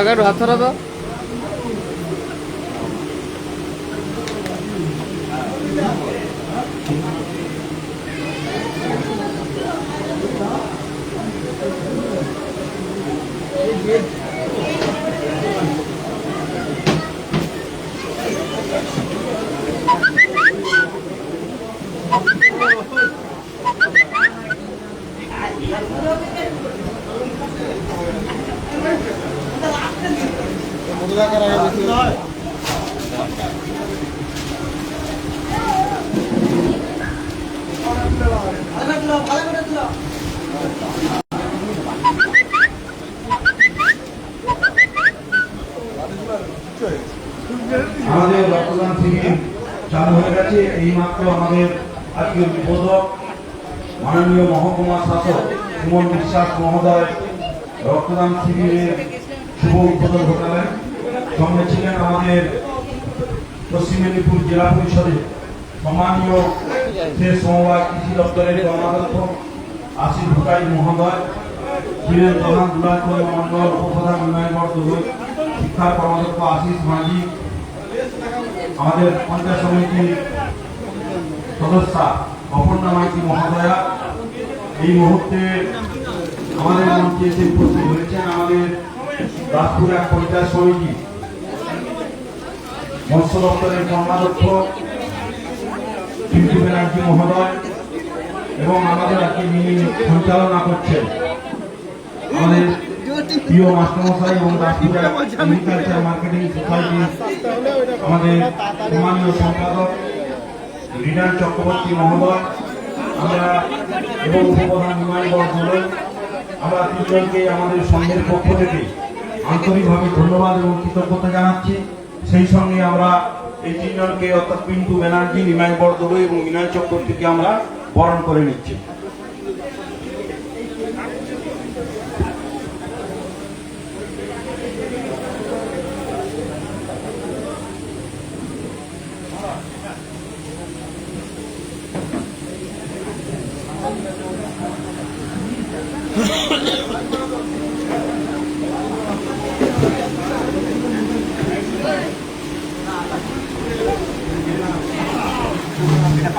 কাকা একটু হাত ধরা দাও আমাদের রক্তদান শিবির চালু হয়ে গেছে। এইমাত্র আমাদের আজকের উদ্বোধক মাননীয় মহকুমা শাসক সুমন বিশ্বাস মহোদয় রক্তদান শিবিরের শুভ উদ্বোধন ঘটালেন সঙ্গে ছিলেন আমাদের পশ্চিম মেদিনীপুর জেলা পরিষদের সম্মানীয় সমবায় কৃষি দপ্তরের কর্মাধ্যক্ষ আশিস ভুটাই মহোদয় ছিলেন প্রধান দুলাচন্দ্র মন্ডল উপপ্রধান উন্নয়ন বর্ধমান শিক্ষার কর্মাধ্যক্ষ আশিস মাঝি, আমাদের পঞ্চায়েত সমিতির সদস্যা অপর্ণা মাইতি মহোদয়া। এই মুহূর্তে আমাদের মঞ্চে এসে উপস্থিত হয়েছেন আমাদের দাসপুর এক পঞ্চায়েত সমিতি মৎস্য দপ্তরের কর্মাধ্যক্ষ পিন্টু ব্যানার্জি মহোদয় এবং আমাদের আজকে যিনি সঞ্চালনা করছেন, আমাদের প্রিয় মাস্টারমশাই এবং এগ্রিকালচার মার্কেটিং সোসাইটি আমাদের সম্মানীয় সম্পাদক রিনান চক্রবর্তী মহোদয়, আমরা এবং উপপ্রধান আমরা তিনজনকে আমাদের সংঘের পক্ষ থেকে আন্তরিকভাবে ধন্যবাদ এবং কৃতজ্ঞতা জানাচ্ছি। সেই সঙ্গে আমরা এই তিনজনকে অর্থাৎ পিন্টু ব্যানার্জি নিমাই বর্ধমান এবং বিনয় চক্রবর্তীকে আমরা বরণ করে নিচ্ছি।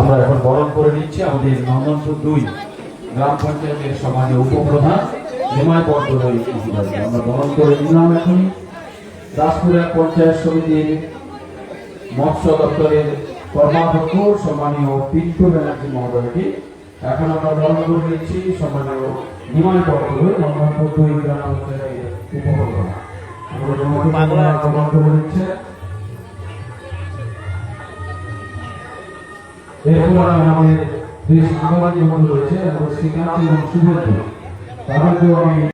আমরা এখন বরণ করে নিচ্ছি আমাদের নন্দনপুর দুই গ্রাম পঞ্চায়েতের সমাজে উপপ্রধান হিমায় বর্ধন আমরা বরণ করে নিলাম এখন। দাসপুর এক পঞ্চায়েত সমিতির মৎস্য দপ্তরের কর্মাধ্যক্ষ সম্মানীয় পিন্টু ব্যানার্জি মহোদয়কে। এখন আমরা বরণ করে নিচ্ছি সম্মানীয় নিমাই বর্ধন নন্দনপুর দুই গ্রাম পঞ্চায়েতের উপপ্রধান। আমরা বরণ করে নিচ্ছে। এরপর আমাদের দুই সাংবাদিক বন্ধু রয়েছে এবং শ্রীকান্ত এবং শুভেন্দু তাদেরকেও আমি